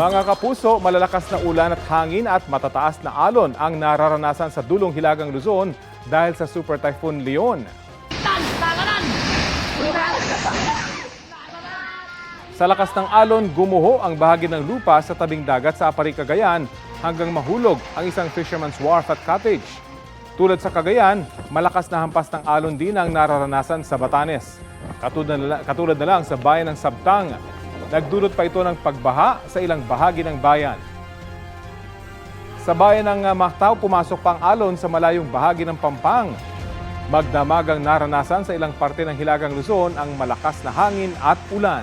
Mga kapuso, malalakas na ulan at hangin at matataas na alon ang nararanasan sa dulong Hilagang Luzon dahil sa Super Typhoon Leon. Sa lakas ng alon, gumuho ang bahagi ng lupa sa tabing dagat sa Apari, Cagayan hanggang mahulog ang isang fisherman's wharf at cottage. Tulad sa Cagayan, malakas na hampas ng alon din ang nararanasan sa Batanes. Katulad na, katulad na lang sa bayan ng Sabtang, nagdulot pa ito ng pagbaha sa ilang bahagi ng bayan. Sa bayan ng uh, Mactao, pumasok pa ang alon sa malayong bahagi ng Pampang. Magdamagang naranasan sa ilang parte ng Hilagang Luzon ang malakas na hangin at ulan.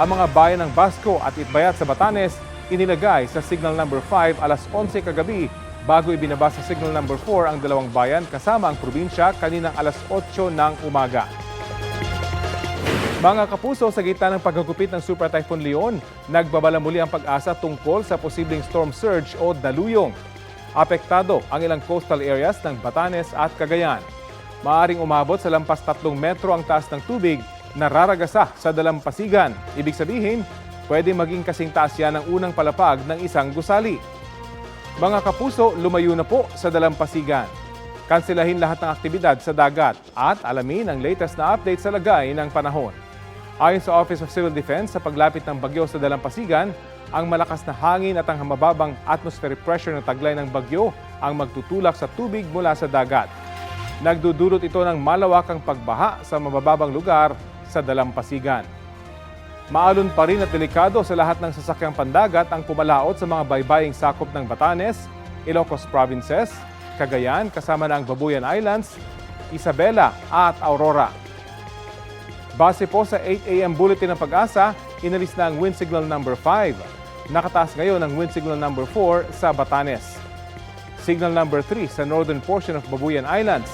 Ang mga bayan ng Basco at Itbayat sa Batanes inilagay sa signal number 5 alas 11 kagabi bago ibinaba sa signal number 4 ang dalawang bayan kasama ang probinsya kaninang alas 8 ng umaga. Mga kapuso, sa gitna ng paggagupit ng Super Typhoon Leon, nagbabala muli ang pag-asa tungkol sa posibleng storm surge o daluyong. Apektado ang ilang coastal areas ng Batanes at Cagayan. Maaring umabot sa lampas 3 metro ang taas ng tubig na raragasa sa dalampasigan. Ibig sabihin, pwede maging kasing taas yan ang unang palapag ng isang gusali. Mga kapuso, lumayo na po sa dalampasigan. Kanselahin lahat ng aktibidad sa dagat at alamin ang latest na update sa lagay ng panahon. Ayon sa Office of Civil Defense, sa paglapit ng bagyo sa dalampasigan, ang malakas na hangin at ang mababang atmospheric pressure ng taglay ng bagyo ang magtutulak sa tubig mula sa dagat. Nagdudulot ito ng malawakang pagbaha sa mabababang lugar sa dalampasigan. Maalon pa rin at delikado sa lahat ng sasakyang pandagat ang pumalaot sa mga baybaying sakop ng Batanes, Ilocos Provinces, Cagayan kasama na ang Babuyan Islands, Isabela at Aurora. Base po sa 8 a.m. bulletin ng pag-asa, inalis na ang wind signal number 5. Nakataas ngayon ang wind signal number 4 sa Batanes. Signal number 3 sa northern portion of Babuyan Islands.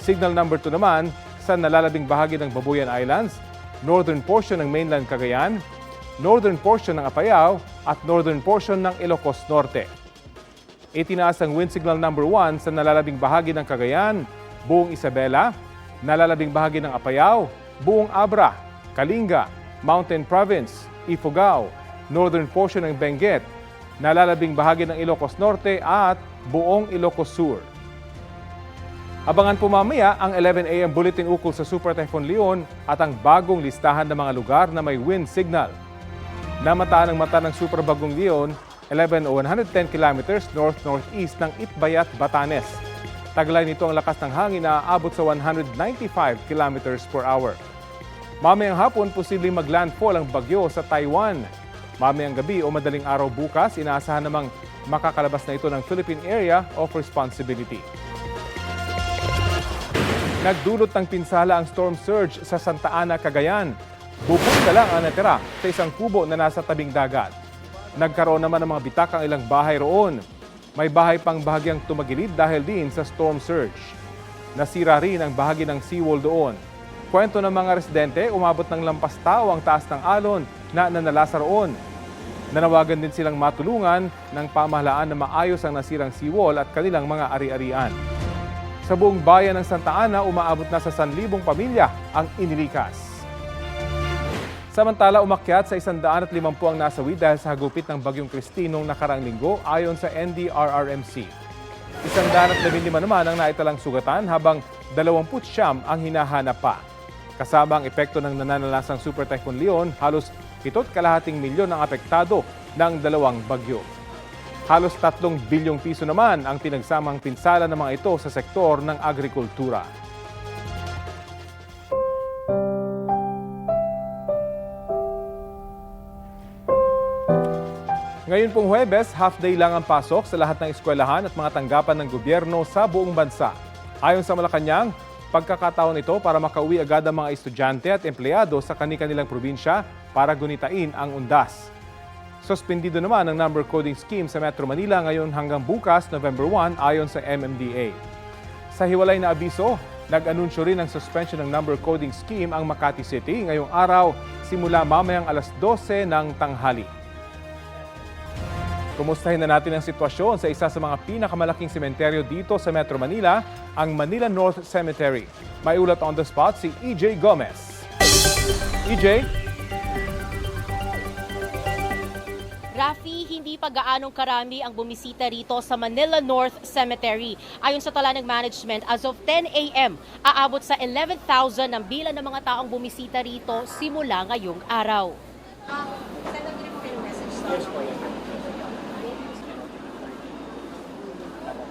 Signal number 2 naman sa nalalabing bahagi ng Babuyan Islands, northern portion ng mainland Cagayan, northern portion ng Apayao at northern portion ng Ilocos Norte. Itinaas ang wind signal number 1 sa nalalabing bahagi ng Cagayan, buong Isabela, nalalabing bahagi ng Apayao, buong Abra, Kalinga, Mountain Province, Ifugao, northern portion ng Benguet, nalalabing bahagi ng Ilocos Norte at buong Ilocos Sur. Abangan po mamaya ang 11 a.m. bulletin ukol sa Super Typhoon Leon at ang bagong listahan ng mga lugar na may wind signal. Namataan ang mata ng Super Bagong Leon 11 o 110 kilometers north-northeast ng Itbayat, Batanes. Taglay nito ang lakas ng hangin na aabot sa 195 kilometers per hour. Mamayang hapon, posibleng maglandfall ang bagyo sa Taiwan. Mamayang gabi o madaling araw bukas, inaasahan namang makakalabas na ito ng Philippine Area of Responsibility. Nagdulot ng pinsala ang storm surge sa Santa Ana, Cagayan. Bubog na lang ang natira sa isang kubo na nasa tabing dagat. Nagkaroon naman ng mga bitakang ilang bahay roon. May bahay pang bahagyang tumagilid dahil din sa storm surge. Nasira rin ang bahagi ng seawall doon. Kwento ng mga residente, umabot ng lampas tao ang taas ng alon na nanalasa roon. Nanawagan din silang matulungan ng pamahalaan na maayos ang nasirang seawall at kanilang mga ari-arian. Sa buong bayan ng Santa Ana, umaabot na sa 1,000 pamilya ang inilikas. Samantala, umakyat sa 150 ang nasawi dahil sa hagupit ng Bagyong Christine noong nakarang linggo ayon sa NDRRMC. 115 naman ang naitalang sugatan habang 20 siyam ang hinahanap pa. Kasama ang epekto ng nananalasang Super Typhoon Leon, halos 7 kalahating milyon ang apektado ng dalawang bagyo. Halos 3 bilyong piso naman ang pinagsamang pinsala ng mga ito sa sektor ng agrikultura. Ngayon pong Huwebes, half day lang ang pasok sa lahat ng eskwelahan at mga tanggapan ng gobyerno sa buong bansa. Ayon sa Malacanang, pagkakataon ito para makauwi agad ang mga estudyante at empleyado sa kani-kanilang probinsya para gunitain ang undas. Suspendido naman ang number coding scheme sa Metro Manila ngayon hanggang bukas, November 1, ayon sa MMDA. Sa hiwalay na abiso, nag-anunsyo rin ng suspension ng number coding scheme ang Makati City ngayong araw simula mamayang alas 12 ng tanghali. Kumustahin na natin ang sitwasyon sa isa sa mga pinakamalaking sementeryo dito sa Metro Manila, ang Manila North Cemetery. May ulat on the spot si EJ Gomez. EJ? Rafi, hindi pa gaanong karami ang bumisita rito sa Manila North Cemetery. Ayon sa tala ng management, as of 10 a.m., aabot sa 11,000 ang bilang ng mga taong bumisita rito simula ngayong araw.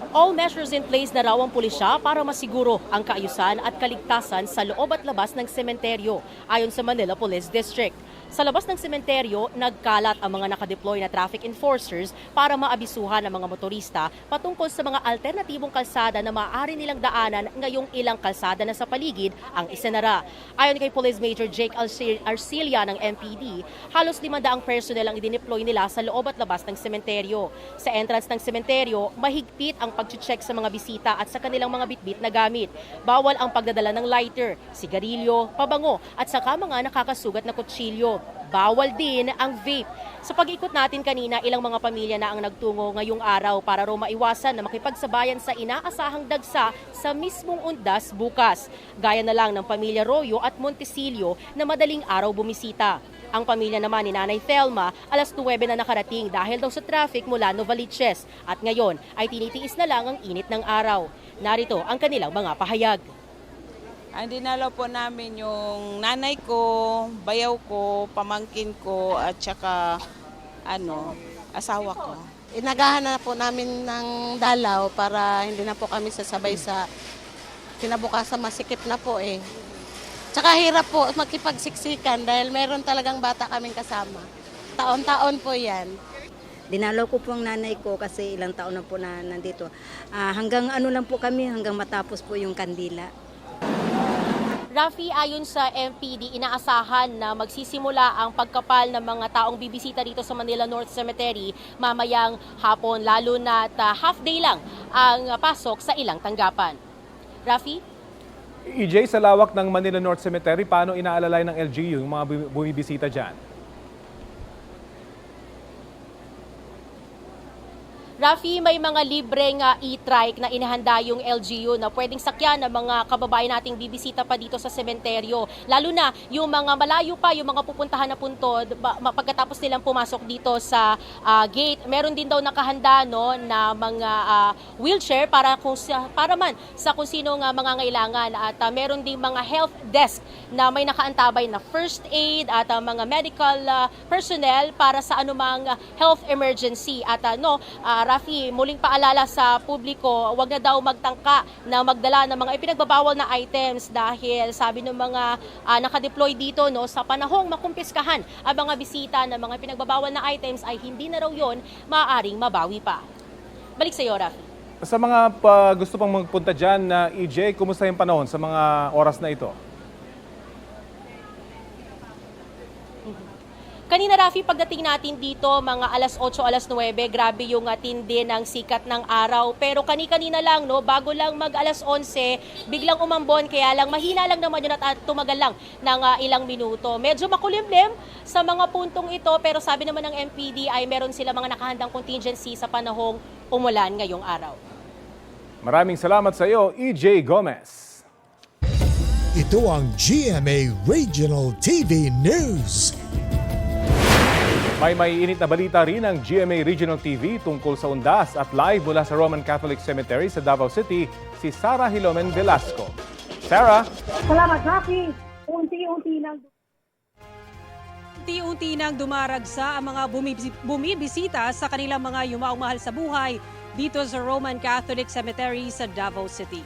All measures in place na raw ang pulisya para masiguro ang kaayusan at kaligtasan sa loob at labas ng sementeryo ayon sa Manila Police District. Sa labas ng sementeryo, nagkalat ang mga nakadeploy na traffic enforcers para maabisuhan ang mga motorista patungkol sa mga alternatibong kalsada na maaari nilang daanan ngayong ilang kalsada na sa paligid ang isenara. Ayon kay Police Major Jake Arcilia ng MPD, halos 500 personnel ang idineploy nila sa loob at labas ng sementeryo. Sa entrance ng sementeryo, mahigpit ang pag-check sa mga bisita at sa kanilang mga bitbit na gamit. Bawal ang pagdadala ng lighter, sigarilyo, pabango at saka mga nakakasugat na kutsilyo. Bawal din ang vape. Sa pag-ikot natin kanina, ilang mga pamilya na ang nagtungo ngayong araw para raw maiwasan na makipagsabayan sa inaasahang dagsa sa mismong undas bukas. Gaya na lang ng pamilya Royo at Montesilio na madaling araw bumisita. Ang pamilya naman ni Nanay Thelma, alas 9 na nakarating dahil daw sa traffic mula Novaliches at ngayon ay tinitiis na lang ang init ng araw. Narito ang kanilang mga pahayag. Ang dinalaw po namin yung nanay ko, bayaw ko, pamangkin ko, at saka ano, asawa ko. Inagahan na po namin ng dalaw para hindi na po kami sasabay sa kinabukasan masikip na po eh. Tsaka hirap po magkipagsiksikan dahil meron talagang bata kaming kasama. Taon-taon po yan. Dinalaw ko po ang nanay ko kasi ilang taon na po na nandito. Ah, hanggang ano lang po kami, hanggang matapos po yung kandila. Rafi, ayon sa MPD, inaasahan na magsisimula ang pagkapal ng mga taong bibisita dito sa Manila North Cemetery mamayang hapon, lalo na half day lang ang pasok sa ilang tanggapan. Rafi? EJ, sa lawak ng Manila North Cemetery, paano inaalalay ng LGU yung mga bumi- bumibisita dyan? Rafi, may mga libreng uh, e-trike na inihanda yung LGU na pwedeng sakyan ng mga kababayan nating bibisita pa dito sa sementeryo. Lalo na yung mga malayo pa, yung mga pupuntahan na ma- pagkatapos nilang pumasok dito sa ah, gate, meron din daw nakahanda no, na mga ah, wheelchair para, kung, para man sa kung sino nga mga ngailangan. At ah, meron din mga health desk na may nakaantabay na first aid at ah, mga medical ah, personnel para sa anumang health emergency. At ano, ah, Rafi, muling paalala sa publiko, wag na daw magtangka na magdala ng mga ipinagbabawal na items dahil sabi ng mga ah, nakadeploy dito no sa panahong makumpiskahan ang mga bisita ng mga pinagbabawal na items ay hindi na raw yon maaaring mabawi pa. Balik sa iyo, Rafi. Sa mga pa, gusto pang magpunta dyan na EJ, kumusta yung panahon sa mga oras na ito? Kanina Rafi, pagdating natin dito, mga alas 8, alas 9, grabe yung uh, tindi ng sikat ng araw. Pero kani-kanina lang, no, bago lang mag alas 11, biglang umambon, kaya lang mahina lang naman yun at tumagal lang ng uh, ilang minuto. Medyo makulimlim sa mga puntong ito, pero sabi naman ng MPD ay meron sila mga nakahandang contingency sa panahong umulan ngayong araw. Maraming salamat sa iyo, EJ Gomez. Ito ang GMA Regional TV News. May maiinit na balita rin ang GMA Regional TV tungkol sa undas at live mula sa Roman Catholic Cemetery sa Davao City, si Sarah Hilomen Velasco. Sarah? Salamat, Rafi. Unti-unti nang Unti-unti nang dumaragsa ang mga bumibisi- bumibisita sa kanilang mga yumaong mahal sa buhay dito sa Roman Catholic Cemetery sa Davao City.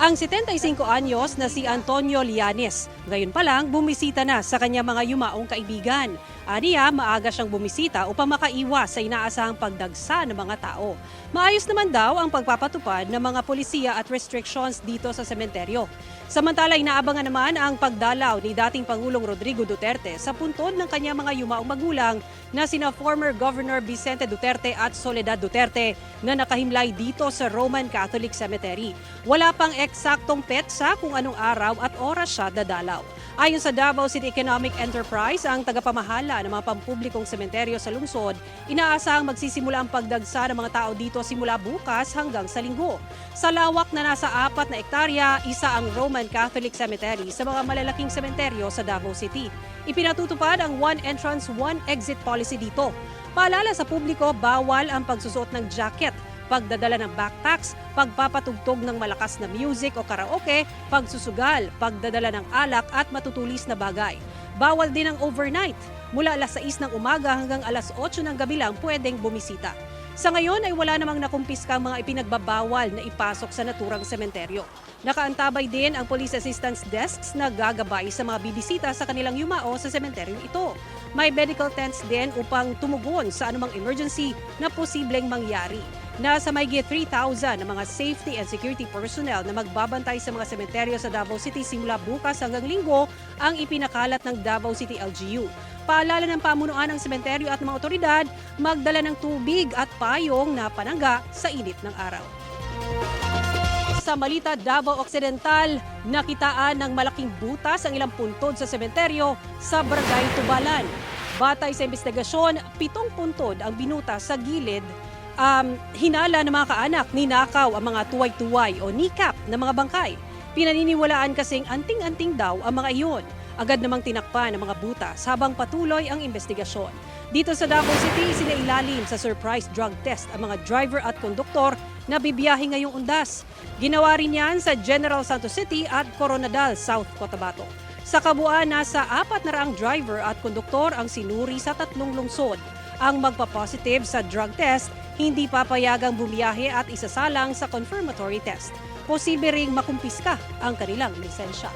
Ang 75 anyos na si Antonio Lianes, ngayon pa lang bumisita na sa kanyang mga yumaong kaibigan. Aniya, maaga siyang bumisita upang makaiwas sa inaasahang pagdagsa ng mga tao. Maayos naman daw ang pagpapatupad ng mga polisiya at restrictions dito sa sementeryo. Samantala, inaabangan naman ang pagdalaw ni dating Pangulong Rodrigo Duterte sa puntod ng kanyang mga yumaong magulang na sina former Governor Vicente Duterte at Soledad Duterte na nakahimlay dito sa Roman Catholic Cemetery. Wala pang eksaktong petsa kung anong araw at oras siya dadalaw. Ayon sa Davao City Economic Enterprise, ang tagapamahala ng mga pampublikong sementeryo sa lungsod, inaasahang magsisimula ang pagdagsa ng mga tao dito simula bukas hanggang sa linggo. Sa lawak na nasa apat na ektarya, isa ang Roman Catholic Cemetery sa mga malalaking sementeryo sa Davao City. Ipinatutupad ang one entrance, one exit policy dito. Paalala sa publiko, bawal ang pagsusuot ng jacket pagdadala ng backpacks, pagpapatugtog ng malakas na music o karaoke, pagsusugal, pagdadala ng alak at matutulis na bagay. Bawal din ang overnight. Mula alas 6 ng umaga hanggang alas 8 ng gabi lang pwedeng bumisita. Sa ngayon ay wala namang nakumpiska ang mga ipinagbabawal na ipasok sa naturang sementeryo. Nakaantabay din ang Police Assistance Desks na gagabay sa mga bibisita sa kanilang yumao sa sementeryo ito. May medical tents din upang tumugon sa anumang emergency na posibleng mangyari. Nasa mayigit 3,000 na mga safety and security personnel na magbabantay sa mga sementeryo sa Davao City simula bukas hanggang linggo ang ipinakalat ng Davao City LGU. Paalala ng pamunuan ng sementeryo at mga otoridad magdala ng tubig at payong na panangga sa init ng araw. Sa Malita, Davao Occidental, nakitaan ng malaking butas ang ilang puntod sa sementeryo sa Barangay Tubalan. Batay sa investigasyon, pitong puntod ang binutas sa gilid um, hinala ng mga kaanak, ninakaw ang mga tuway-tuway o kneecap ng mga bangkay. Pinaniniwalaan kasing anting-anting daw ang mga iyon. Agad namang tinakpan ng mga butas habang patuloy ang investigasyon. Dito sa Davao City, sinailalim sa surprise drug test ang mga driver at konduktor na bibiyahe ngayong undas. Ginawa rin yan sa General Santos City at Coronadal, South Cotabato. Sa kabuuan, nasa apat na raang driver at konduktor ang sinuri sa tatlong lungsod. Ang magpa-positive sa drug test, hindi papayagang bumiyahe at isasalang sa confirmatory test. Posible ring makumpiska ang kanilang lisensya.